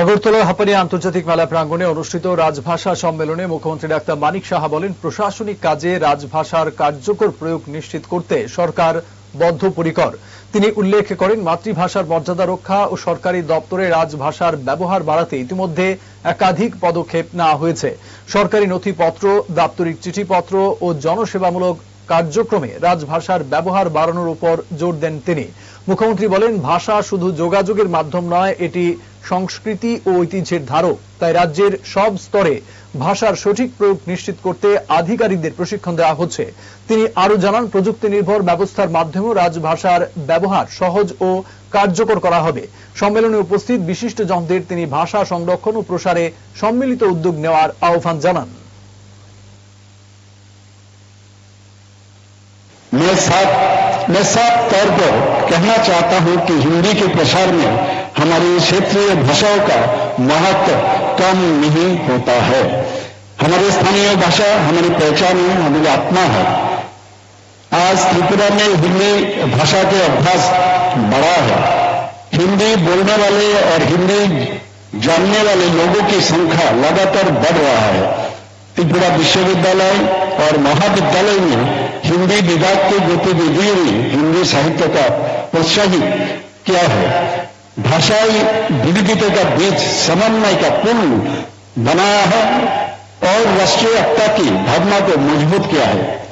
আগরতলার হাপানিয়া আন্তর্জাতিক মেলা প্রাঙ্গণে অনুষ্ঠিত রাজভাষা সম্মেলনে মুখ্যমন্ত্রী ডাক্তার মানিক সাহা বলেন, প্রশাসনিক কাজে রাজভাষার কার্যকর প্রয়োগ নিশ্চিত করতে সরকার বদ্ধপরিকর। তিনি উল্লেখ করেন, মাতৃভাষার মর্যাদা রক্ষা ও সরকারি দপ্তরে রাজভাষার ব্যবহার বাড়াতে ইতিমধ্যে একাধিক পদক্ষেপ নেওয়া হয়েছে। সরকারি নথিপত্র, দাপ্তরিক চিঠিপত্র ও জনসেবামূলক কার্যক্রমে রাজভাষার ব্যবহার বাড়ানোর উপর জোর দেন তিনি। মুখ্যমন্ত্রী বলেন, ভাষা শুধু যোগাযোগের মাধ্যম নয়, এটি সংস্কৃতি ও ঐতিহ্যের ধারক তাই রাজ্যের সব স্তরে ভাষার সঠিক প্রয়োগ নিশ্চিত করতে আধিকারিকদের প্রশিক্ষণ দেওয়া হচ্ছে তিনি আরো জানান প্রযুক্তি নির্ভর ব্যবস্থার মাধ্যমেও রাজভাষার ব্যবহার সহজ ও কার্যকর করা হবে সম্মেলনে উপস্থিত বিশিষ্ট জনদের তিনি ভাষা সংরক্ষণ ও প্রসারে সম্মিলিত উদ্যোগ নেওয়ার আহ্বান জানান मैं साफ मैं साफ़ तौर पर कहना चाहता हूँ कि हिंदी के प्रसार में हमारी क्षेत्रीय भाषाओं का महत्व कम नहीं होता है। हमारी स्थानीय भाषा, हमारी पहचान है, हमारी आत्मा है। आज त्रिपुरा में हिंदी भाषा के अभ्यास बड़ा है। हिंदी बोलने वाले और हिंदी जानने वाले लोगों की संख्या लगातार बढ़ रहा है। त्रिपुरा विश्वविद्यालय और महाविद्यालय में हिंदी विभाग के गतिविधियों ने हिंदी साहित्य का प्रोत्साहित किया है। भाषाई विविधता का बीच समन्वय का पुल बनाया है और राष्ट्रीय एकता की भावना को मज़बूत किया है।